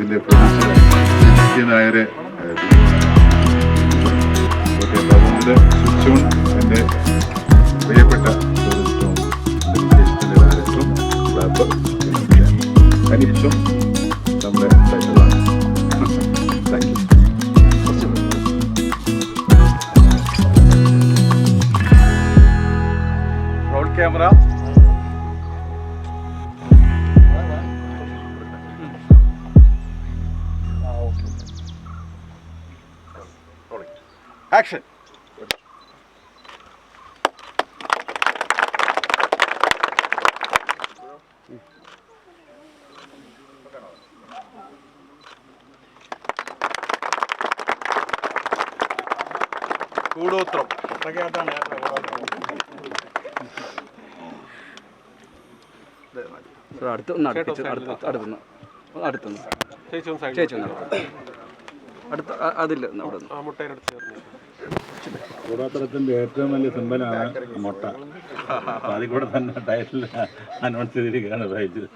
ഇതിന്റെ പ്രൊഡ്യൂസർ നായരെ എന്റെ പ്രിയപ്പെട്ട ക്യാമറ ആക്ഷൻ കൂടോത്രം അടുത്തൊന്നും അടുപ്പിച്ച് അടുത്ത് അടുത്തുനിന്ന് ഒന്ന് അടുത്തുനിന്ന് ചേച്ചി ഒന്ന് അടുത്ത് അടുത്ത് അതില്ല അവിടെ നിന്ന്. കൂടോത്രത്തിന്റെ ഏറ്റവും വലിയ സിമ്പലാണ് മുട്ട. അപ്പൊ അതിൽ കൂടെ തന്നെ ടൈറ്റിൽ അനൗൺസ് ചെയ്തിരിക്കുകയാണ് വായിച്ചത്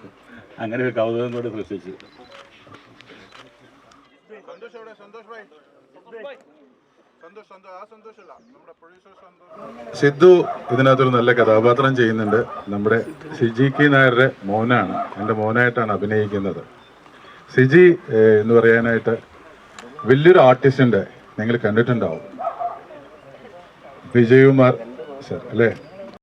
അങ്ങനെ ഒരു കൗതുകം കൂടി സൃഷ്ടിച്ചു. സിദ്ധു ഇതിനകത്തൊരു നല്ല കഥാപാത്രം ചെയ്യുന്നുണ്ട്. നമ്മുടെ സിജി കെ നായരുടെ മോനാണ്. എന്റെ മോനായിട്ടാണ് അഭിനയിക്കുന്നത്. സിജി എന്ന് പറയാനായിട്ട് വലിയൊരു ആർട്ടിസ്റ്റിന്റെ നിങ്ങൾ കണ്ടിട്ടുണ്ടാവും. വിജയകുമാർ സർ അല്ലേ?